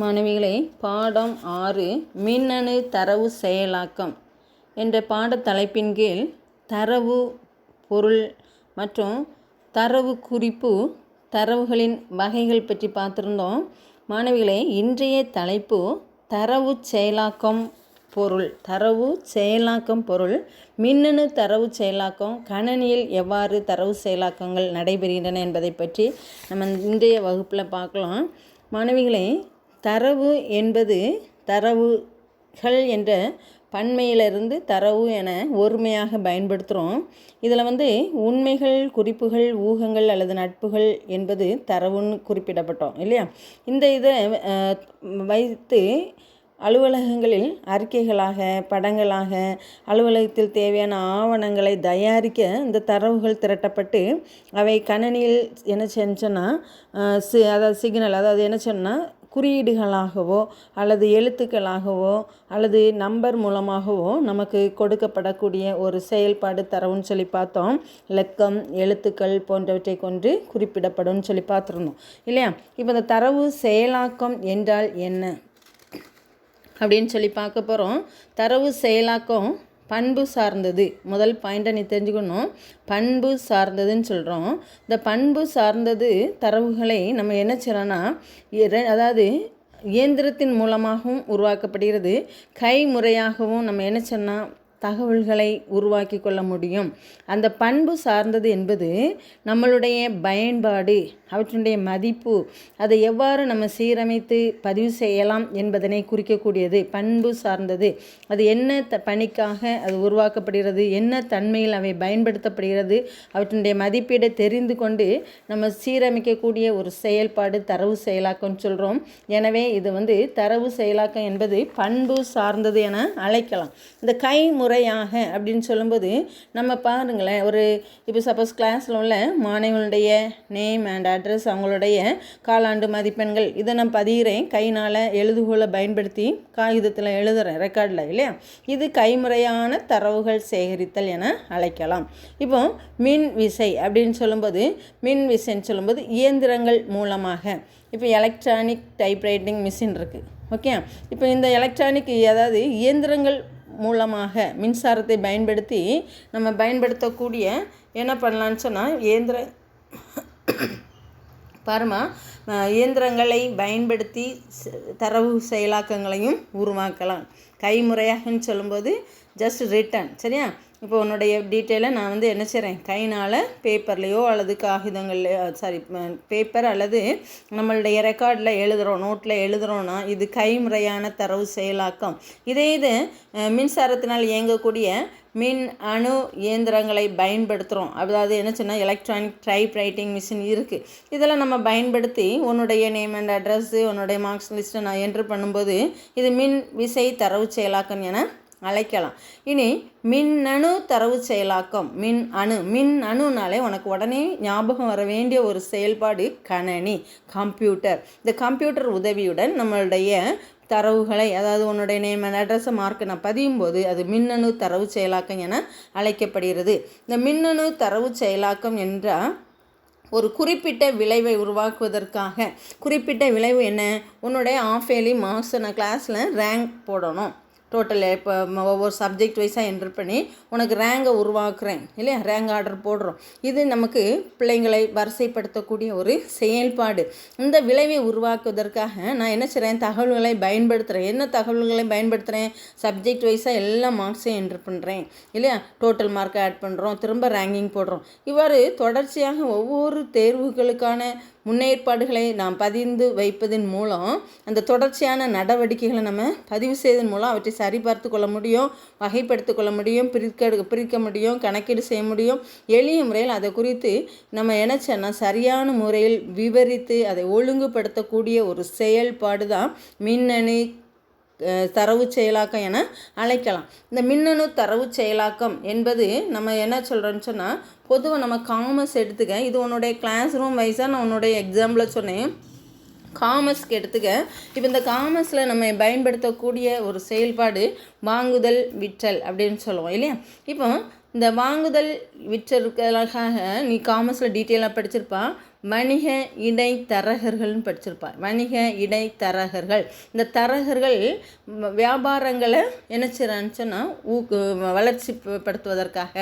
மாணவிகளே பாடம் ஆறு மின்னணு தரவு செயலாக்கம் என்ற பாட தலைப்பின் கீழ் தரவு பொருள் மற்றும் தரவு குறிப்பு தரவுகளின் வகைகள் பற்றி பார்த்துருந்தோம். மாணவிகளே இன்றைய தலைப்பு தரவு செயலாக்கம் பொருள். தரவு செயலாக்கம் பொருள். மின்னணு தரவு செயலாக்கம் கணனியில் எவ்வாறு தரவு செயலாக்கங்கள் நடைபெறுகின்றன என்பதை பற்றி நம்ம இன்றைய வகுப்பில் பார்க்கலாம். மாணவிகளே தரவு என்பது தரவுகள் என்ற பன்மையிலிருந்து தரவு என ஒருமையாக பயன்படுத்துகிறோம். இதில் வந்து உண்மைகள் குறிப்புகள் ஊகங்கள் அல்லது நட்புகள் என்பது தரவுன்னு குறிப்பிடப்பட்டோம் இல்லையா? இந்த இதை வைத்து அலுவலகங்களில் அறிக்கைகளாக படங்களாக அலுவலகத்தில் தேவையான ஆவணங்களை தயாரிக்க இந்த தரவுகள் திரட்டப்பட்டு அவை கணனியில் என்ன செஞ்சோன்னா சி அதாவது சிக்னல் அதாவது என்ன சொன்னால் குறியீடுகளாகவோ அல்லது எழுத்துக்களாகவோ அல்லது நம்பர் மூலமாகவோ நமக்கு கொடுக்கப்படக்கூடிய ஒரு செயல்பாடு தரவுன்னு சொல்லி பார்த்தோம். இலக்கம் எழுத்துக்கள் போன்றவற்றை கொண்டு குறிப்பிடப்படும்னு சொல்லி பார்த்துருந்தோம். இல்லையா? இப்போ இந்த தரவு செயலாக்கம் என்றால் என்ன? அப்படின்னு சொல்லி பார்க்க போகிறோம் தரவு செயலாக்கம் பண்பு சார்ந்தது. முதல் பாயிண்ட்டை நீ தெரிஞ்சுக்கணும். பண்பு சார்ந்ததுன்னு சொல்கிறோம் இந்த பண்பு சார்ந்தது தரவுகளை நம்ம என்ன செய்யறோன்னா அதாவது இயந்திரத்தின் மூலமாகவும் உருவாக்கப்படுகிறது. கைமுறையாகவும் நம்ம என்ன சொன்னால் தகவல்களை உருவாக்கி கொள்ள முடியும். அந்த பண்பு சார்ந்தது என்பது நம்மளுடைய பயன்பாடு அவற்றினுடைய மதிப்பு அதை எவ்வாறு நம்ம சீரமைத்து பதிவு செய்யலாம் என்பதனை குறிக்கக்கூடியது. பண்பு சார்ந்தது. அது என்ன த பணிக்காக அது உருவாக்கப்படுகிறது என்ன தன்மையில் அவை பயன்படுத்தப்படுகிறது அவற்றினுடைய மதிப்பீடை தெரிந்து கொண்டு நம்ம சீரமைக்கக்கூடிய ஒரு செயல்பாடு தரவு செயலாக்கம்னு சொல்கிறோம் எனவே இது வந்து தரவு செயலாக்கம் என்பது பண்பு சார்ந்தது என அழைக்கலாம். இந்த கைமுறை முறையாக அப்படின்னு சொல்லும்போது நம்ம பாருங்களேன் ஒரு இப்போ சப்போஸ் கிளாஸில் உள்ள மாணவர்களுடைய நேம் அண்ட் அட்ரஸ் அவங்களுடைய காலாண்டு மதிப்பெண்கள் இதை நான் பதிகிறேன். கைனால் எழுதுகோலை பயன்படுத்தி காகிதத்தில் எழுதுகிறேன் ரெக்கார்டில் இல்லையா? இது கைமுறையான தரவுகள் சேகரித்தல் என அழைக்கலாம். இப்போ மின் விசை அப்படின்னு சொல்லும்போது மின் விசைன்னு சொல்லும்போது இயந்திரங்கள் மூலமாக. இப்போ எலக்ட்ரானிக் டைப்ரைட்டிங் மிஷின் இருக்குது ஓகே இப்போ இந்த எலக்ட்ரானிக் அதாவது இயந்திரங்கள் மூலமாக மின்சாரத்தை பயன்படுத்தி நம்ம பயன்படுத்தக்கூடிய என்ன பண்ணலான்னு சொன்னால் இயந்திர பாருமா இயந்திரங்களை பயன்படுத்தி தரவு செயலாக்கங்களையும் உருவாக்கலாம். கைமுறையாகன்னு சொல்லும்போது ஜஸ்ட் ரிட்டன் சரியா? இப்போ உன்னுடைய டீட்டெயிலை நான் வந்து என்ன செய்கிறேன் கைனால் பேப்பர்லேயோ அல்லது காகிதங்கள்லையோ சாரி பேப்பர் அல்லது நம்மளுடைய ரெக்கார்டில் எழுதுகிறோம் நோட்டில் எழுதுகிறோன்னா இது கைமுறையான தரவு செயலாக்கம். இதே இது மின்சாரத்தினால் இயங்கக்கூடிய மின் அணு இயந்திரங்களை பயன்படுத்துகிறோம் அதாவது என்ன சொன்னால் எலக்ட்ரானிக் டைப் ரைட்டிங் மிஷின் இருக்குது இதெல்லாம் நம்ம பயன்படுத்தி உன்னுடைய நேம் அண்ட் அட்ரஸ்ஸு உன்னுடைய மார்க்ஸ் லிஸ்ட்டை நான் என்ட்ரு பண்ணும்போது இது மின் விசை தரவு செயலாக்கம் என அழைக்கலாம். இனி மின்னணு தரவு செயலாக்கம். மின் அணு. மின் அணுனாலே உனக்கு உடனே ஞாபகம் வர வேண்டிய ஒரு செயல்பாடு கணனி கம்ப்யூட்டர். இந்த கம்ப்யூட்டர் உதவியுடன் நம்மளுடைய தரவுகளை அதாவது உன்னுடைய நேம் அண்ட் அட்ரஸை மார்க் நான் பதியும் போது அது மின்னணு தரவு செயலாக்கம் என அழைக்கப்படுகிறது. இந்த மின்னணு தரவு செயலாக்கம் என்றால் ஒரு குறிப்பிட்ட விளைவை உருவாக்குவதற்காக. குறிப்பிட்ட விளைவு என்ன? உன்னுடைய ஆஃப் இயர்லி மார்க்ஸை நான் கிளாஸில் ரேங்க் போடணும். டோட்டல் இப்போ ஒவ்வொரு சப்ஜெக்ட் வைஸாக என்ட்ரு பண்ணி உனக்கு ரேங்கை உருவாக்குறேன் இல்லையா? ரேங்க் ஆர்டர் போடுறோம். இது நமக்கு பிள்ளைங்களை வரிசைப்படுத்தக்கூடிய ஒரு செயல்பாடு. இந்த விளைவை உருவாக்குவதற்காக நான் என்ன செய்கிறேன் தகவல்களை பயன்படுத்துகிறேன் என்ன தகவல்களை பயன்படுத்துகிறேன் சப்ஜெக்ட் வைஸாக எல்லா மார்க்ஸையும் என்ட்ரு பண்ணுறேன் இல்லையா? டோட்டல் மார்க்கை ஆட் பண்ணுறோம் திரும்ப ரேங்கிங் போடுறோம். இவ்வாறு தொடர்ச்சியாக ஒவ்வொரு தேர்வுகளுக்கான முன்னேற்பாடுகளை நாம் பதிந்து வைப்பதன் மூலம் அந்த தொடர்ச்சியான நடவடிக்கைகளை நம்ம பதிவு செய்வதன் மூலம் அவற்றை சரிபார்த்து கொள்ள முடியும் வகைப்படுத்தி கொள்ள முடியும் பிரிக்க பிரிக்க முடியும் கணக்கீடு செய்ய முடியும். எளிய முறையில் அதை குறித்து நம்ம நினச்சோன்னா சரியான முறையில் விவரித்து அதை ஒழுங்குபடுத்தக்கூடிய ஒரு செயல்பாடு தான் மின்னணு தரவு செயலாக்கம் என அழைக்கலாம். இந்த மின்னணு தரவு செயலாக்கம் என்பது நம்ம என்ன சொல்கிறோன்னு சொன்னால் பொதுவாக நம்ம காமர்ஸ் எடுத்துக்க. இது உன்னுடைய கிளாஸ் ரூம் வைஸாக நான் உன்னுடைய எக்ஸாம்பிளில் சொன்னேன். காமர்ஸ்க்கு எடுத்துக்க. இப்போ இந்த காமர்ஸில் நம்ம பயன்படுத்தக்கூடிய ஒரு செயல்பாடு வாங்குதல் விற்றல் அப்படின்னு சொல்லுவோம் இல்லையா? இப்போ இந்த வாங்குதல் விற்றலுக்காக நீ காமர்ஸில் டீட்டெயிலாக படிச்சிருப்பா. வணிக இடைத்தரகர்கள்னு படிச்சிருப்பார். வணிக இடைத்தரகர்கள். இந்த தரகர்கள் வியாபாரங்களை என்ன செய்கிறான்னு சொன்னால் ஊக்கு வளர்ச்சி படுத்துவதற்காக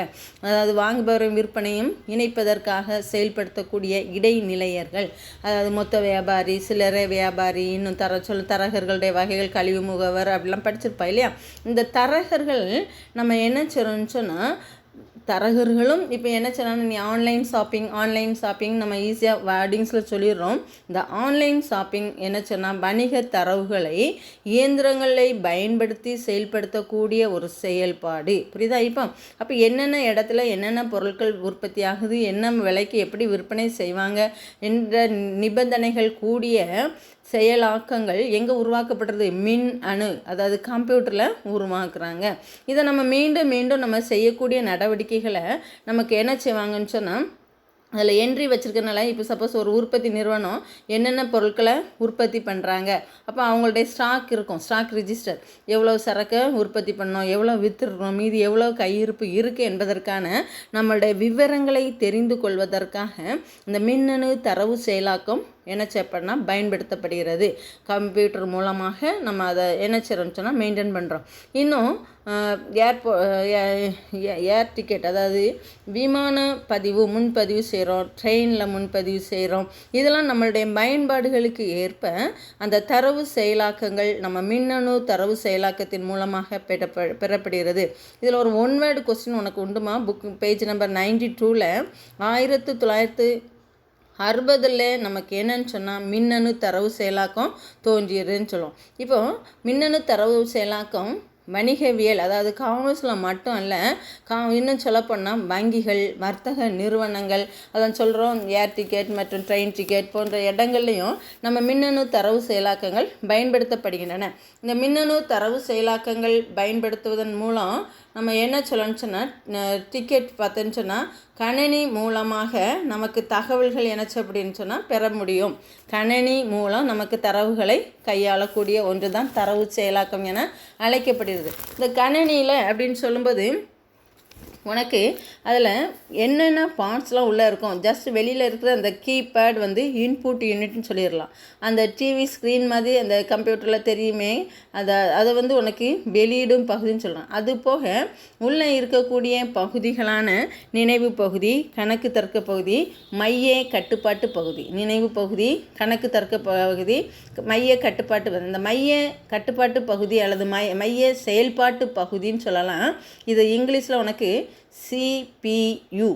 அதாவது வாங்குபவரும் விற்பனையும் இணைப்பதற்காக செயல்படுத்தக்கூடிய இடைநிலையர்கள். அதாவது மொத்த வியாபாரி சில்லறை வியாபாரி இன்னும் தர சொல்ல தரகர்களுடைய வகைகள் கழிவு முகவர் அப்படிலாம் படிச்சிருப்பா இல்லையா? இந்த தரகர்கள் நம்ம என்ன செய்கிறோன்னு சொன்னால் தரகர்களும் இப்போ என்ன சொன்னாலும் நீ ஆன்லைன் ஷாப்பிங் ஆன்லைன் ஷாப்பிங் நம்ம ஈஸியாக வேர்டிங்ஸில் சொல்லிடுறோம். இந்த ஆன்லைன் ஷாப்பிங் என்ன சொன்னால் வணிக தரவுகளை இயந்திரங்களை பயன்படுத்தி செயல்படுத்தக்கூடிய ஒரு செயல்பாடு. புரியுதா? இப்போ அப்போ என்னென்ன இடத்துல என்னென்ன பொருட்கள் உற்பத்தி ஆகுது என்ன விலைக்கு எப்படி விற்பனை செய்வாங்க என்ற நிபந்தனைகள் கூடிய செயலாக்கங்கள் எங்கே உருவாக்கப்படுறது? மின் அணு அதாவது கம்ப்யூட்டரில் உருவாக்குறாங்க. இதை நம்ம மீண்டும் மீண்டும் நம்ம செய்யக்கூடிய நடவடிக்கைகளை நமக்கு என்ன செய்வாங்கன்னு சொன்னால் அதில் என்ட்ரி வச்சுருக்கனால இப்போ சப்போஸ் ஒரு உற்பத்தி நிறுவனம் என்னென்ன பொருட்களை உற்பத்தி பண்ணுறாங்க அப்போ அவங்களுடைய ஸ்டாக் இருக்கும். ஸ்டாக் ரிஜிஸ்டர் எவ்வளோ சரக்கை உற்பத்தி பண்ணோம்? எவ்வளோ விற்றுறோம் மீதி எவ்வளோ கையிருப்பு இருக்குது என்பதற்கான நம்மளுடைய விவரங்களை தெரிந்து கொள்வதற்காக இந்த மின்னணு தரவு செயலாக்கம் என்ன செய்யப்படனா பயன்படுத்தப்படுகிறது. கம்ப்யூட்டர் மூலமாக நம்ம அதை என்ன செய்கிறோம்னு சொன்னால் மெயின்டைன் பண்ணுறோம் இன்னும் ஏர்போ ஏர் டிக்கெட் அதாவது விமான பதிவு முன்பதிவு செய்கிறோம் ட்ரெயினில் முன்பதிவு செய்கிறோம் இதெல்லாம் நம்மளுடைய பயன்பாடுகளுக்கு ஏற்ப அந்த தரவு செயலாக்கங்கள் நம்ம மின்னணு தரவு செயலாக்கத்தின் மூலமாக பெறப்ப பெறப்படுகிறது. இதில் ஒரு ஒன் வேர்டு கொஸ்டின் உனக்கு உண்டுமா? புக் பேஜ் நம்பர் நைன்டி டூவில் ஆயிரத்து தொள்ளாயிரத்து அறுபதில் நமக்கு என்னன்னு சொன்னால் மின்னணு தரவு செயலாக்கம் தோன்றியதுன்னு சொல்லுவோம். இப்போ மின்னணு தரவு செயலாக்கம் வணிகவியல் அதாவது காமர்ஸில் மட்டும் அல்ல கா இன்னும் சொல்லப்போனால் வங்கிகள் வர்த்தக நிறுவனங்கள் அதான் சொல்கிறோம் ஏர் டிக்கெட் மற்றும் ட்ரெயின் டிக்கெட் போன்ற இடங்கள்லையும் நம்ம மின்னணு தரவு செயலாக்கங்கள் பயன்படுத்தப்படுகின்றன. இந்த மின்னணு தரவு செயலாக்கங்கள் பயன்படுத்துவதன் மூலம் நம்ம என்ன சொல்லணும்னு சொன்னால் டிக்கெட் பார்த்தோன்னு சொன்னால் கணினி மூலமாக நமக்கு தகவல்கள் என்னச்சு அப்படின்னு சொன்னால் பெற முடியும். கணினி மூலம் நமக்கு தரவுகளை கையாளக்கூடிய ஒன்று தான் தரவு செயலாக்கம் என அழைக்கப்படுகிறது. இந்த கணனியில் அப்படின்னு சொல்லும்போது உனக்கு அதில் என்னென்ன பார்ட்ஸ்லாம் உள்ளே இருக்கும் ஜஸ்ட் வெளியில் இருக்கிற அந்த கீபேட் வந்து இன்புட் யூனிட்னு சொல்லிடலாம். அந்த டிவி ஸ்க்ரீன் மாதிரி அந்த கம்ப்யூட்டரில் தெரியுமே அதை அதை வந்து உனக்கு வெளியிடும் பகுதின்னு சொல்லலாம் அது போக உள்ளே இருக்கக்கூடிய பகுதிகளான நினைவு பகுதி கணக்கு தர்க்க பகுதி மைய கட்டுப்பாட்டு பகுதி. நினைவு பகுதி கணக்கு தர்க்க பகுதி மைய கட்டுப்பாட்டு பகுதி. இந்த மைய கட்டுப்பாட்டு பகுதி அல்லது மைய மைய செயல்பாட்டு பகுதின்னு சொல்லலாம். இது இங்கிலீஷில் உனக்கு CPU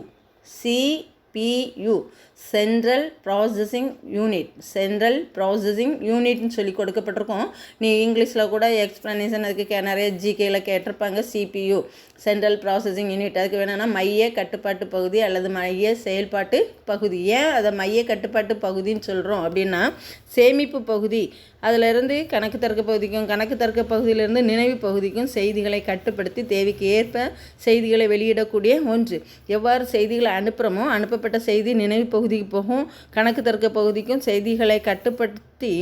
CPU central processing unit. Central processing யூனிட்னு சொல்லி கொடுக்கப்பட்டிருக்கோம். நீ இங்கிலீஷில் கூட எக்ஸ்ப்ளனேஷன் அதுக்கு கே நிறைய ஜிகேயில் கேட்டிருப்பாங்க சிபியு சென்ட்ரல் ப்ராசஸிங் யூனிட். அதுக்கு வேணும்னா மைய கட்டுப்பாட்டு பகுதி அல்லது மைய செயல்பாட்டு பகுதி. ஏன் அதை மைய கட்டுப்பாட்டு பகுதின்னு சொல்கிறோம் அப்படின்னா சேமிப்பு பகுதி. அதிலிருந்து கணக்கு தர்க்க பகுதிக்கும் கணக்கு தர்க்க பகுதியிலிருந்து நினைவு பகுதிக்கும் செய்திகளை கட்டுப்படுத்தி தேவைக்கு ஏற்ப செய்திகளை வெளியிடக்கூடிய ஒன்று. எவ்வாறு செய்திகளை அனுப்புகிறோமோ அனுப்பப்பட்ட செய்தி நினைவு பகுதி பகுதிக்கு போகும். கணக்கு தர்க்க பகுதிக்கும் செய்திகளை கட்டுப்படுத்தி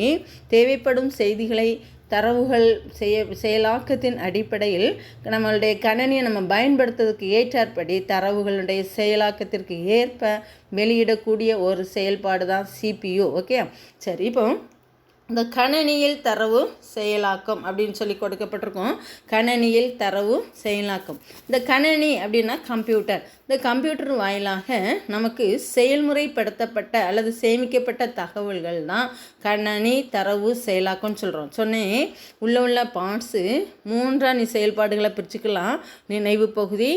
தேவைப்படும் செய்திகளை தரவுகள் செய்ய செயலாக்கத்தின் அடிப்படையில் நம்மளுடைய கணனியை நம்ம பயன்படுத்துவதற்கு ஏற்றாற்படி தரவுகளுடைய செயலாக்கத்திற்கு ஏற்ப வெளியிடக்கூடிய ஒரு செயல்பாடு தான் சிபியு ஓகே? சரி இப்போ இந்த கணனியில் தரவு செயலாக்கம் அப்படின்னு சொல்லி கொடுக்கப்பட்டிருக்கோம். கணனியில் தரவு செயலாக்கம். இந்த கணனி அப்படின்னா கம்ப்யூட்டர் இந்த கம்ப்யூட்டர் வாயிலாக நமக்கு செயல்முறைப்படுத்தப்பட்ட அல்லது சேமிக்கப்பட்ட தகவல்கள் தான் கணனி தரவு செயலாக்கம்னு சொல்கிறோம் சொன்னேன் உள்ள உள்ள பார்ட்ஸு மூன்றாம் நீ செயல்பாடுகளை பிரிச்சுக்கலாம். நினைவு பகுதி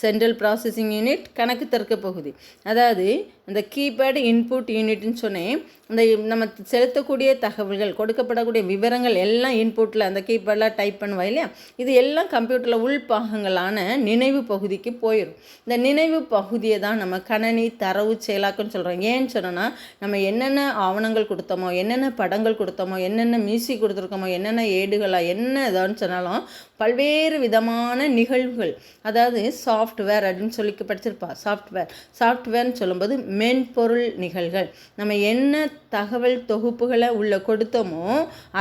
சென்ட்ரல் ப்ராசஸிங் யூனிட் கணக்கு தர்க்க பகுதி. அதாவது இந்த கீபேட் இன்புட் யூனிட்னு சொன்னேன் அந்த நம்ம செலுத்தக்கூடிய தகவல்கள் கொடுக்கப்படக்கூடிய விவரங்கள் எல்லாம் இன்புட்டில் அந்த கீபேடில் டைப் பண்ணுவா இல்லையா? இது எல்லாம் கம்ப்யூட்டரில் உள்பாகங்களான நினைவு பகுதிக்கு போயிடும் இந்த நினைவு பகுதியை தான் நம்ம கணனி தரவு செயலாக்கம்னு சொல்கிறோம் ஏன்னு சொன்னோன்னா நம்ம என்னென்ன ஆவணங்கள் கொடுத்தோமோ என்னென்ன படங்கள் கொடுத்தோமோ என்னென்ன மியூசிக் கொடுத்துருக்கோமோ என்னென்ன ஏடுகளாக என்ன இதான்னு சொன்னாலும் பல்வேறு விதமான நிகழ்வுகள் அதாவது சாஃப்ட்வேர் அப்படின்னு சொல்லி படிச்சிருப்பா சாஃப்ட்வேர் சாஃப்ட்வேர்னு சொல்லும்போது மென்பொருள் நிகழ்கள். நம்ம என்ன தகவல் தொகுப்புகளை உள்ள கொடுத்தோமோ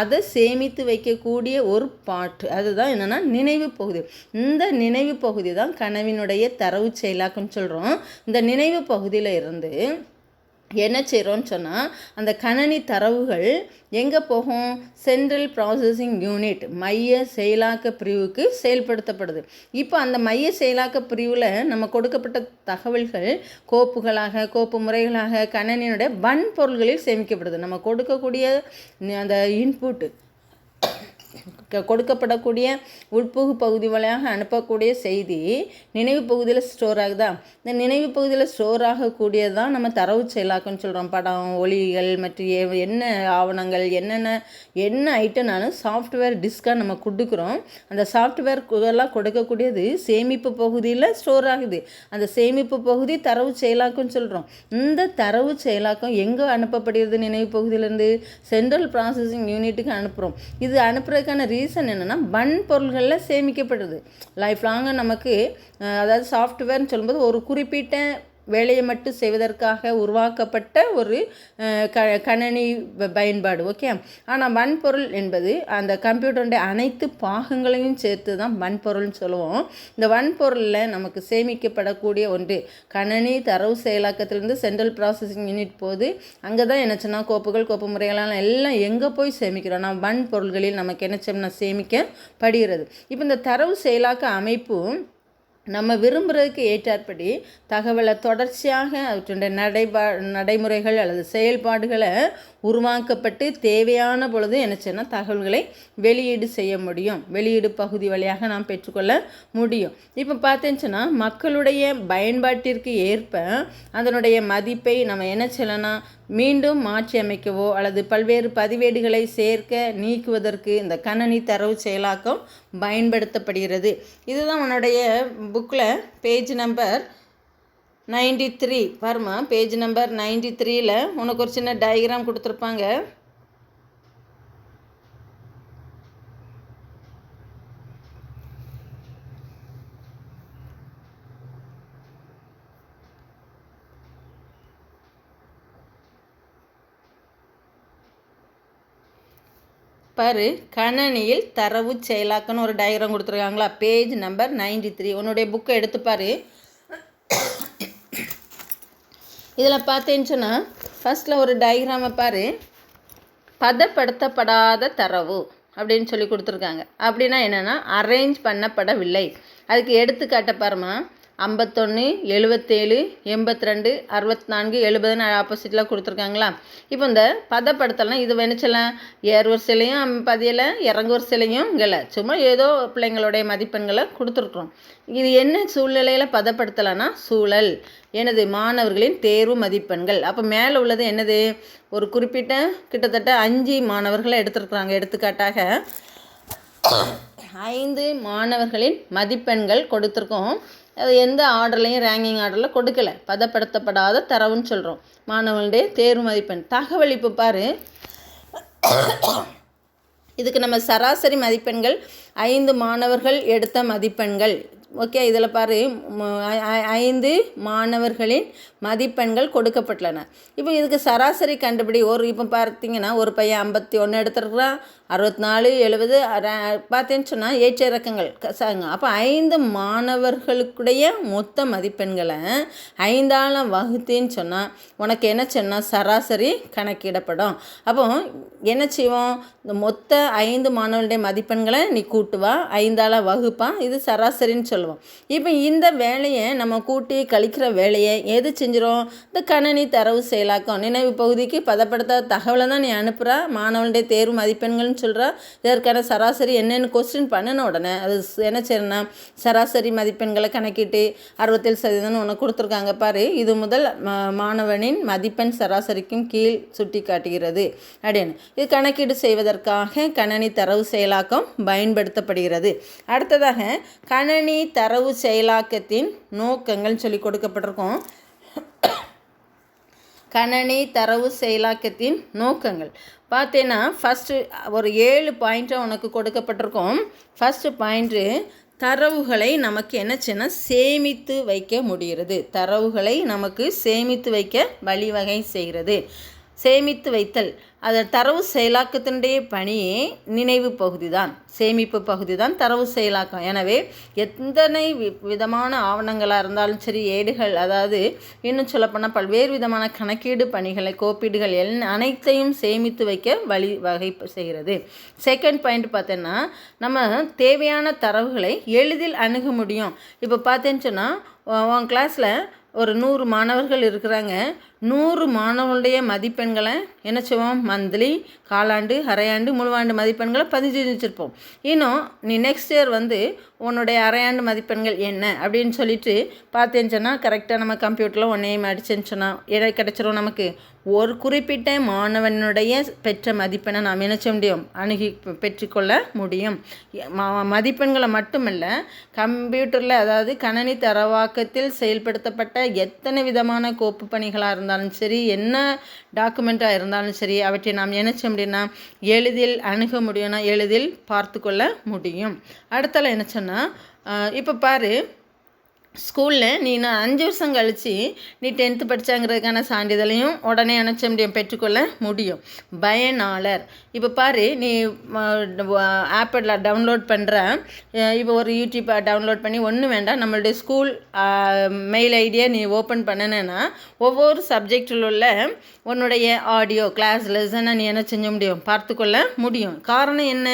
அதை சேமித்து வைக்கக்கூடிய ஒரு பாட்டு. அதுதான் என்னென்னா நினைவு பகுதி. இந்த நினைவு பகுதி தான் கனவினுடைய தரவு செயலாக்கம்னு சொல்கிறோம் இந்த நினைவு பகுதியில் இருந்து என்ன செய்கிறோன்னு சொன்னால் அந்த கணனி தரவுகள் எங்கே போகும்? சென்ட்ரல் ப்ராசஸிங் யூனிட் மைய செயலாக்க பிரிவுக்கு செயல்படுத்தப்படுது. இப்போ அந்த மைய செயலாக்க பிரிவில் நம்ம கொடுக்கப்பட்ட தகவல்கள் கோப்புகளாக கோப்பு முறைகளாக கணனியினுடைய வன்பொருள்களில் சேமிக்கப்படுது. நம்ம கொடுக்கக்கூடிய அந்த இன்புட்டு கொடுக்கப்படக்கூடிய உட்புகு பகுதி வழியாக அனுப்பக்கூடிய செய்தி நினைவு பகுதியில் ஸ்டோர் ஆகுதா? இந்த நினைவு பகுதியில் ஸ்டோர் ஆகக்கூடியது தான் நம்ம தரவு செயலாக்கம்னு சொல்கிறோம் படம் ஒளிகள் மற்றும் எ- என்ன ஆவணங்கள் என்னென்ன என்ன ஐட்டம்னாலும் சாஃப்ட்வேர் டிஸ்காக நம்ம கொடுக்குறோம். அந்த சாஃப்ட்வேர் எல்லாம் கொடுக்கக்கூடியது சேமிப்பு பகுதியில் ஸ்டோர் ஆகுது. அந்த சேமிப்பு பகுதி தரவு செயலாக்கம்னு சொல்கிறோம் இந்த தரவு செயலாக்கம் எங்கே அனுப்பப்படுகிறது நினைவு பகுதியிலேருந்து? சென்ட்ரல் ப்ராசஸிங் யூனிட்டுக்கு அனுப்புகிறோம் இது அனுப்புறதுக்கான ரீசன் என்னென்னா வன்பொருள்களில் சேமிக்கப்படுது. லைஃப் லாங்காக நமக்கு அதாவது சாஃப்ட்வேர்னு சொல்லும்போது ஒரு குறிப்பிட்ட வேலையை மட்டும் செய்வதற்காக உருவாக்கப்பட்ட ஒரு க கணனி பயன்பாடு ஓகே ஆனால் வன்பொருள் என்பது அந்த கம்ப்யூட்டருடைய அனைத்து பாகங்களையும் சேர்த்து தான் வன்பொருள்னு சொல்லுவோம். இந்த வன்பொருளில் நமக்கு சேமிக்கப்படக்கூடிய ஒன்று கணனி தரவு செயலாக்கத்திலிருந்து சென்ட்ரல் ப்ராசஸிங் யூனிட் போது அங்கே தான் என்னச்சுன்னா கோப்புகள் கோப்பு முறைகளால் எல்லாம் எங்கே போய் சேமிக்கிறோம்? நம்ம வன்பொருள்களில் நமக்கு என்னச்சோம்னா சேமிக்கப்படுகிறது. இப்போ இந்த தரவு செயலாக்க அமைப்பும் நம்ம விரும்புகிறதுக்கு ஏற்றாற்படி தகவலை தொடர்ச்சியாக அவற்றுடைய நடைபா நடைமுறைகள் அல்லது செயல்பாடுகளை உருவாக்கப்பட்டு தேவையான பொழுது என்ன செய்யணும்? தகவல்களை வெளியீடு செய்ய முடியும். வெளியீடு பகுதி வழியாக நாம் பெற்றுக்கொள்ள முடியும். இப்போ பார்த்தீங்கன்னா மக்களுடைய பயன்பாட்டிற்கு ஏற்ப அதனுடைய மதிப்பை நம்ம என்ன செய்யலைன்னா மீண்டும் மாற்றி அமைக்கவோ அல்லது பல்வேறு பதிவேடுகளை சேர்க்க நீக்குவதற்கு இந்த கணனி தரவு செயலாக்கம் பயன்படுத்தப்படுகிறது. இதுதான் உன்னுடைய புக்கில் பேஜ் நம்பர் நைன்டி த்ரீ பாருமா பேஜ் நம்பர் நைன்டி த்ரீயில் உனக்கு ஒரு சின்ன டயக்ராம் கொடுத்துருப்பாங்க. பாரு கணனியில் தரவு செயலாக்கன்னு ஒரு டயக்ராம் கொடுத்துருக்காங்களா? பேஜ் நம்பர் நைன்டி த்ரீ உன்னுடைய புக்கை எடுத்து பாரு இதில் பார்த்தேன்னு சொன்னால் ஃபஸ்ட்டில் ஒரு டயக்ராமை பாரு. பதப்படுத்தப்படாத தரவு அப்படின்னு சொல்லி கொடுத்துருக்காங்க. அப்படின்னா என்னென்னா அரேஞ்ச் பண்ணப்படவில்லை. அதுக்கு எடுத்துக்காட்ட பாருமா ஐம்பத்தொன்று எழுபத்தேழு எண்பத்தி ரெண்டு அறுபத்தி நான்கு எழுபதுன்னு ஆப்போசிட்டில் கொடுத்துருக்காங்களா? இப்போ இந்த பதப்படுத்தலாம். இது வேணுச்சலாம் ஏர் வரிசையிலையும் பதியலை இறங்கு வரிசையிலையும் இல்லை சும்மா ஏதோ பிள்ளைங்களுடைய மதிப்பெண்களை கொடுத்துருக்குறோம். இது என்ன சூழ்நிலையில் பதப்படுத்தலாம்னா சூழல். எனது மாணவர்களின் தேர்வு மதிப்பெண்கள். அப்போ மேலே உள்ளது என்னது? ஒரு குறிப்பிட்ட கிட்டத்தட்ட அஞ்சு மாணவர்களை எடுத்துருக்குறாங்க. எடுத்துக்காட்டாக ஐந்து மாணவர்களின் மதிப்பெண்கள் கொடுத்துருக்கோம். அது எந்த ஆர்டர்லையும் ரேங்கிங் ஆர்டரில் கொடுக்கல. பதப்படுத்தப்படாத தரவுன்னு சொல்கிறோம் மாணவனுடைய தேர்வு மதிப்பெண். தகவல் இப்போ பாரு. இதுக்கு நம்ம சராசரி மதிப்பெண்கள் ஐந்து மாணவர்கள் எடுத்த மதிப்பெண்கள். ஓகே இதில் பாரு. ஐ- ஐந்து மாணவர்களின் மதிப்பெண்கள் கொடுக்கப்பட்டுள்ளன. இப்போ இதுக்கு சராசரி கண்டுபிடி ஒரு இப்போ பார்த்தீங்கன்னா ஒரு பையன் ஐம்பத்தி ஒன்று எடுத்துருக்குறான் அறுபத்தி நாலு எழுபது பார்த்தேன்னு சொன்னால் ஏற்ற இறக்கங்கள் அப்போ ஐந்து மாணவர்களுக்குடைய மொத்த மதிப்பெண்களை ஐந்தாளம் வகுத்தேன்னு சொன்னால் உனக்கு என்ன சொன்னால் சராசரி கணக்கிடப்படும். அப்போ என்ன செய்வோம்? இந்த மொத்த ஐந்து மாணவர்களுடைய மதிப்பெண்களை நீ கூட்டுவா ஐந்தால வகுப்பா இது சராசரின்னு சொல்லுவோம். இப்போ இந்த வேலையை நம்ம கூட்டி கழிக்கிற வேலையை எது தெரிஞ்சிடும் இந்த கணனி தரவு செயலாக்கம். நினைவு பகுதிக்கு பதப்படுத்தாத தகவலை தான் நீ அனுப்புகிறா மாணவனுடைய தேர்வு மதிப்பெண்கள்னு சொல்கிறா இதற்கான சராசரி என்னென்னு கொஸ்டின் பண்ணின உடனே அது என்ன செய்யணும்னா சராசரி மதிப்பெண்களை கணக்கிட்டு அறுபத்தேழு சதவீதம்னு உனக்கு கொடுத்துருக்காங்க பாரு. இது முதல் மா- மாணவனின் மதிப்பெண் சராசரிக்கும் கீழ் சுட்டி காட்டுகிறது அப்படின்னு. இது கணக்கீடு செய்வதற்காக கணனி தரவு செயலாக்கம் பயன்படுத்தப்படுகிறது. அடுத்ததாக கணனி தரவு செயலாக்கத்தின் நோக்கங்கள் சொல்லி கொடுக்கப்பட்டிருக்கோம். கணனி தரவு செயலாக்கத்தின் நோக்கங்கள். பார்த்தேன்னா ஃபஸ்ட்டு ஒரு ஏழு பாயிண்ட்டாக உனக்கு கொடுக்கப்பட்டிருக்கும். ஃபஸ்ட்டு பாயிண்ட்டு தரவுகளை நமக்கு என்ன செய்யணும் சேமித்து வைக்க முடிகிறது. தரவுகளை நமக்கு சேமித்து வைக்க வழிவகை செய்கிறது. சேமித்து வைத்தல். அது தரவு செயலாக்கத்தினுடைய பணியே நினைவு பகுதி தான் சேமிப்பு பகுதி தான் தரவு செயலாக்கம். எனவே எத்தனை வி விதமான ஆவணங்களாக இருந்தாலும் சரி ஏடுகள் அதாவது இன்னும் சொல்லப்போனால் பல்வேறு விதமான கணக்கீடு பணிகளை கோப்பீடுகள் எல் அனைத்தையும் சேமித்து வைக்க வழி வகை செய்கிறது. செகண்ட் பாயிண்ட் பார்த்தோன்னா நம்ம தேவையான தரவுகளை எளிதில் அணுக முடியும். இப்போ பார்த்தேன்னு சொன்னால் உன் கிளாஸில் ஒரு நூறு மாணவர்கள் இருக்கிறாங்க. நூறு மாணவனுடைய மதிப்பெண்களை என்ன செய்வோம்? மந்த்லி காலாண்டு அரையாண்டு முழுவாண்டு மதிப்பெண்களை பதிஞ்சு வச்சுருப்போம். இன்னும் நீ நெக்ஸ்ட் இயர் வந்து உன்னுடைய அரையாண்டு மதிப்பெண்கள் என்ன அப்படின்னு சொல்லிட்டு பார்த்தேன்னு சொன்னால் கரெக்டாக நம்ம கம்ப்யூட்டரில் ஒன்றையும் அடிச்சேன்னு சொன்னால் எதை கிடச்சிரும் நமக்கு? ஒரு குறிப்பிட்ட மாணவனுடைய பெற்ற மதிப்பெண்ணை நாம் என்ன செய்ய முடியும்? அணுகி பெற்றுக்கொள்ள முடியும். மதிப்பெண்களை மட்டுமல்ல கம்ப்யூட்டரில் அதாவது கணனி தரவாக்கத்தில் செயல்படுத்தப்பட்ட எத்தனை விதமான கோப்பு பணிகளாக இருந்தால் இருந்தாலும் சரி என்ன டாக்குமெண்ட்டாக இருந்தாலும் சரி அவற்றை நாம் என்ன அப்படின்னா எளிதில் அணுக முடியும்னா எளிதில் பார்த்து கொள்ள முடியும். அடுத்தால என்ன சொன்னால் இப்போ பாரு ஸ்கூலில் நீ நான் அஞ்சு வருஷம் கழித்து நீ டென்த்து படித்தாங்கிறதுக்கான சான்றிதழையும் உடனே அனுப்பிச்ச முடியும் பெற்றுக்கொள்ள முடியும். பயனாளர். இப்போ பாரு நீ ஆப்பில் டவுன்லோட் பண்ணுற இப்போ ஒரு யூடியூப்பை டவுன்லோட் பண்ணி ஒன்றும் வேண்டாம் நம்மளுடைய ஸ்கூல் மெயில் ஐடியை நீ ஓப்பன் பண்ணினேன்னா ஒவ்வொரு சப்ஜெக்டில் உள்ள உன்னுடைய ஆடியோ கிளாஸ் லெசனை நீ என்ன செஞ்ச முடியும்? பார்த்துக்கொள்ள முடியும். காரணம் என்ன?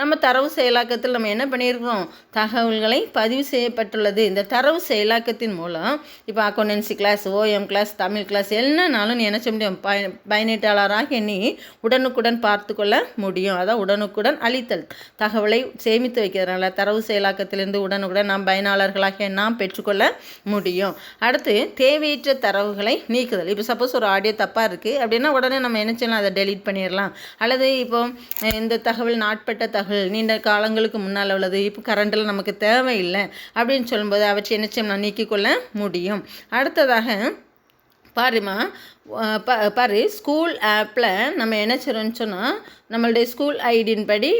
நம்ம தரவு செயலாக்கத்தில் நம்ம என்ன பண்ணியிருக்கிறோம் தகவல்களை பதிவு செய்யப்பட்டுள்ளது. இந்த தரவு செயலாக்கத்தின் மூலம் இப்போ accountancy class OM class Tamil class என்னன்னாலும் நீ என்ன செய்ய முடியும்? பய பயனீட்டாளராக எண்ணி உடனுக்குடன் பார்த்து கொள்ள முடியும். அதான் உடனுக்குடன் அளித்தல். தகவலை சேமித்து வைக்கிறதுனால தரவு செயலாக்கத்திலிருந்து உடனுக்குடன் நாம் பயனாளர்களாக நாம் பெற்றுக்கொள்ள முடியும். அடுத்து தேவையற்ற தரவுகளை நீக்குதல். இப்போ சப்போஸ் ஒரு ஆடியோ தப்பாக இருக்குது அப்படின்னா உடனே நம்ம என்ன செய்யலாம்? அதை டெலீட் பண்ணிடலாம். அல்லது இப்போ இந்த தகவல் நாட்பட்ட தகவல் நீண்ட காலங்களுக்கு முன்னால் உள்ளது இப்போ கரண்டில் நமக்கு தேவையில்லை அப்படின்னு சொல்லும்போது அவற்றை என்ன நிச்சயம் நான் நீக்கிக்கொள்ள முடியும். அடுத்ததாக பாருமா ப பாரு ஸ்கூல் ஆப்பில் நம்ம என்ன செய்கிறோன்னு சொன்னால் நம்மளுடைய ஸ்கூல் ஐடின் படி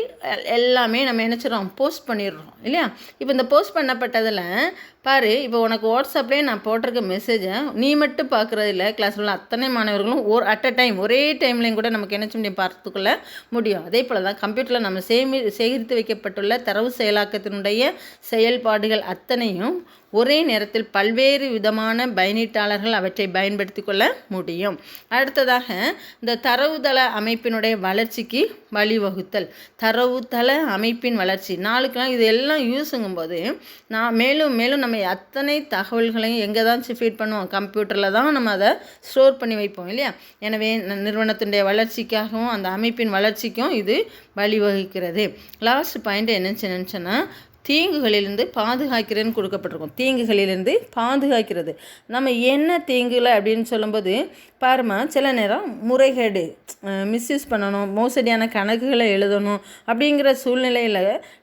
எல்லாமே நம்ம நினச்சிடறோம் போஸ்ட் பண்ணிடுறோம் இல்லையா? இப்போ இந்த போஸ்ட் பண்ணப்பட்டதில் பாரு இப்போ உனக்கு வாட்ஸ்அப்லேயே நான் போட்டிருக்க மெசேஜை நீ மட்டும் பார்க்குறது இல்லை கிளாஸில் உள்ள அத்தனை மாணவர்களும் ஒரு அட் அ டைம் ஒரே டைம்லேயும் கூட நமக்கு என்ன முடியும் பார்த்துக்கொள்ள முடியும். அதே போல் தான் கம்ப்யூட்டரில் நம்ம சேமி சேகரித்து வைக்கப்பட்டுள்ள தரவு செயலாக்கத்தினுடைய செயல்பாடுகள் அத்தனையும் ஒரே நேரத்தில் பல்வேறு விதமான பயனீட்டாளர்கள் அவற்றை பயன்படுத்தி கொள்ள முடியும். அடுத்ததாக இந்த தரவுதள அமைப்பினுடைய வளர்ச்சிக்கு வழிவகுத்தல் தரவுத்தள அமைப்பின் வளர்ச்சி. நாளுக்கெல்லாம் இது எல்லாம் யூஸுங்கும் போது நான் மேலும் மேலும் நம்ம அத்தனை தகவல்களையும் எங்கே தான் ஃபீட் பண்ணுவோம் கம்ப்யூட்டரில் தான் நம்ம அதை ஸ்டோர் பண்ணி வைப்போம் இல்லையா? எனவே நிறுவனத்தினுடைய வளர்ச்சிக்காகவும் அந்த அமைப்பின் வளர்ச்சிக்கும் இது வழிவகுக்கிறது. லாஸ்ட் பாயிண்ட் என்னச்சு நினச்சேன்னா தீங்குகளிலிருந்து பாதுகாக்கிறேன்னு கொடுக்கப்பட்டிருக்கும். தீங்குகளிலிருந்து பாதுகாக்கிறது. நம்ம என்ன தீங்குகளை அப்படின்னு சொல்லும்போது பாருமா சில நேரம் முறைகேடு மிஸ்யூஸ் பண்ணணும் மோசடியான கணக்குகளை எழுதணும் அப்படிங்கிற சூழ்நிலையில்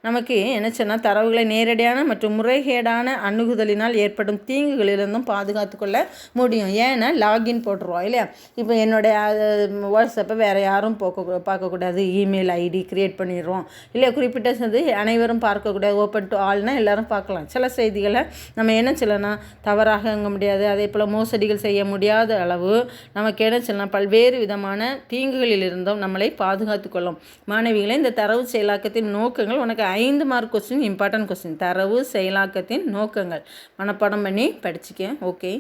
நமக்கு என்ன சொன்னால் தரவுகளை நேரடியான மற்றும் முறைகேடான அணுகுதலினால் ஏற்படும் தீங்குகளிலிருந்தும் பாதுகாத்து கொள்ள முடியும். ஏன்னா லாகின் போட்டுருவோம் இல்லையா? இப்போ என்னுடைய வாட்ஸ்அப்பை வேறு யாரும் போக்க பார்க்கக்கூடாது. இமெயில் ஐடி க்ரியேட் பண்ணிடுறோம் இல்லை குறிப்பிட்ட சந்தை அனைவரும் பார்க்கக்கூடாது. ஓப்பன் டு ஆல்னா எல்லோரும் பார்க்கலாம். சில செய்திகளை நம்ம என்ன சொல்லலாம் தவறாக அங்க முடியாது. அதே போல் மோசடிகள் செய்ய முடியாத அளவு நமக்கு என்ன சொல்லலாம் பல்வேறு விதமான தீங்குகளில் இருந்தும் நம்மளை பாதுகாத்து கொள்ளும். மாணவிகளை இந்த தரவு செயலாக்கத்தின் நோக்கங்கள் உனக்கு ஐந்து மார்க் கொஸ்டின் இம்பார்ட்டன்ட் கொஸ்டின் தரவு செயலாக்கத்தின் நோக்கங்கள். மனப்பாடம் பண்ணி படிச்சுக்க ஓகே